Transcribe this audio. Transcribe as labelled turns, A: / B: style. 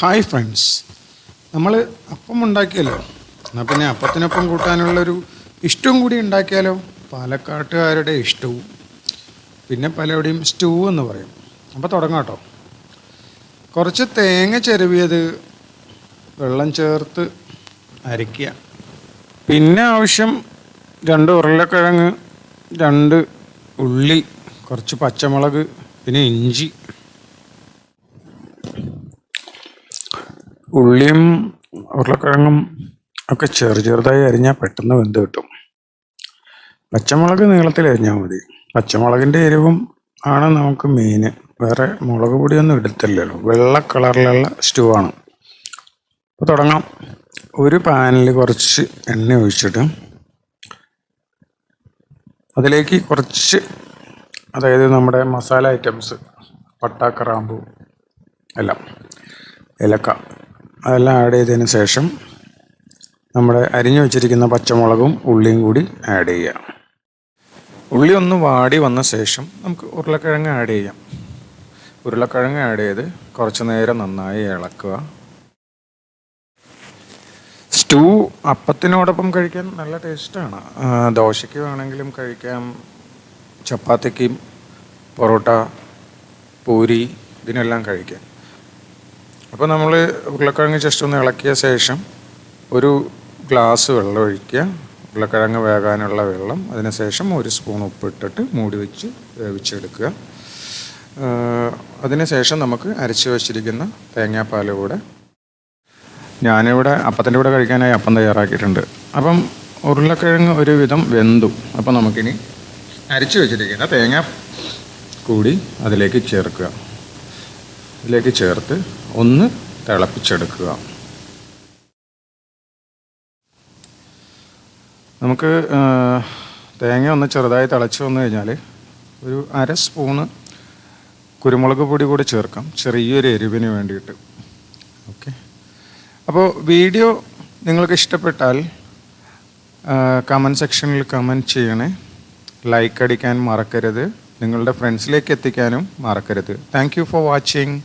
A: Hi friends നമ്മൾ അപ്പം ഉണ്ടാക്കിയല്ലോ എന്നാൽ പിന്നെ അപ്പത്തിനൊപ്പം കൂട്ടാനുള്ളൊരു ഇഷ്ടവും കൂടി ഉണ്ടാക്കിയാലോ? പാലക്കാട്ടുകാരുടെ ഇഷ്ടവും. പിന്നെ പലവിടെയും സ്റ്റൂ എന്ന് പറയും. അപ്പോൾ തുടങ്ങാം കേട്ടോ കുറച്ച് തേങ്ങ ചെരുവിയത് വെള്ളം ചേർത്ത് അരയ്ക്കുക. പിന്നെ ആവശ്യം രണ്ട് ഉരുളക്കിഴങ്ങ് രണ്ട് ഉള്ളി കുറച്ച് പച്ചമുളക് പിന്നെ ഇഞ്ചി ഉള്ളിയും ഉരുളക്കിഴങ്ങും ഒക്കെ ചെറു ചെറുതായി അരിഞ്ഞാൽ പെട്ടെന്ന് വെന്ത് കിട്ടും. പച്ചമുളക് നീളത്തിൽ അരിഞ്ഞാൽ മതി. പച്ചമുളകിന്റെ എരിവും ആണ് നമുക്ക് മെയിൻ വേറെ മുളക് പൊടിയൊന്നും ഇടത്തില്ലല്ലോ വെള്ള കളറിലുള്ള സ്റ്റൂ ആണ്. അപ്പോൾ തുടങ്ങാം. ഒരു പാനിൽ കുറച്ച് എണ്ണ ഒഴിച്ചിട്ട് അതിലേക്ക് കുറച്ച് അതായത് നമ്മുടെ മസാല ഐറ്റംസ് പട്ട കറാമ്പു എല്ലാം ഏലക്ക. അതെല്ലാം ആഡ് ചെയ്തതിന് ശേഷം നമ്മുടെ അരിഞ്ഞു വെച്ചിരിക്കുന്ന പച്ചമുളകും ഉള്ളിയും കൂടി ആഡ് ചെയ്യാം. ഉള്ളി ഒന്ന് വാടി വന്ന ശേഷം നമുക്ക് ഉരുളക്കിഴങ്ങ് ആഡ് ചെയ്യാം. ഉരുളക്കിഴങ്ങ് ആഡ് ചെയ്ത് കുറച്ച് നേരം നന്നായി ഇളക്കുക. സ്റ്റൂ അപ്പത്തിനോടൊപ്പം കഴിക്കാൻ നല്ല ടേസ്റ്റാണ് ദോശയ്ക്ക് വേണമെങ്കിലും കഴിക്കാം. ചപ്പാത്തിക്കും പൊറോട്ട പൂരി ഇതിനെല്ലാം കഴിക്കാം. അപ്പോൾ നമ്മൾ ഉരുളക്കിഴങ്ങ് ജസ്റ്റ് ഒന്ന് ഇളക്കിയ ശേഷം ഒരു ഗ്ലാസ് വെള്ളം ഒഴിക്കുക. ഉരുളക്കിഴങ്ങ് വേകാനുള്ള വെള്ളം. അതിനുശേഷം ഒരു സ്പൂൺ ഉപ്പിട്ടിട്ട് മൂടി വെച്ച് വേവിച്ചെടുക്കുക. അതിനുശേഷം നമുക്ക് അരച്ച് വെച്ചിരിക്കുന്ന തേങ്ങാപ്പാൽ കൂടെ ഞാനിവിടെ അപ്പത്തിന്റെ കൂടെ കഴിക്കാനായി അപ്പം തയ്യാറാക്കിയിട്ടുണ്ട്. അപ്പം ഉരുളക്കിഴങ്ങ് ഒരു വിധം വെന്തു. അപ്പം നമുക്കിനി അരച്ച് വെച്ചിരിക്കുന്ന തേങ്ങ കൂടി അതിലേക്ക് ചേർക്കുക. ഇതിലേക്ക് ചേർത്ത് ഒന്ന് തിളപ്പിച്ചെടുക്കുക. നമുക്ക് തേങ്ങ ഒന്ന് ചെറുതായി തിളച്ച് വന്നു കഴിഞ്ഞാൽ ഒരു അര സ്പൂണ് കുരുമുളക് പൊടി കൂടി ചേർക്കാം ചെറിയൊരു എരിവിന് വേണ്ടിയിട്ട്. ഓക്കെ. അപ്പോൾ വീഡിയോ നിങ്ങൾക്ക് ഇഷ്ടപ്പെട്ടാൽ കമന്റ് സെക്ഷനിൽ കമന്റ് ചെയ്യണേ. ലൈക്ക് അടിക്കാൻ മറക്കരുത്. നിങ്ങളുടെ ഫ്രണ്ട്സിലേക്ക് എത്തിക്കാനും മറക്കരുത്. Thank for watching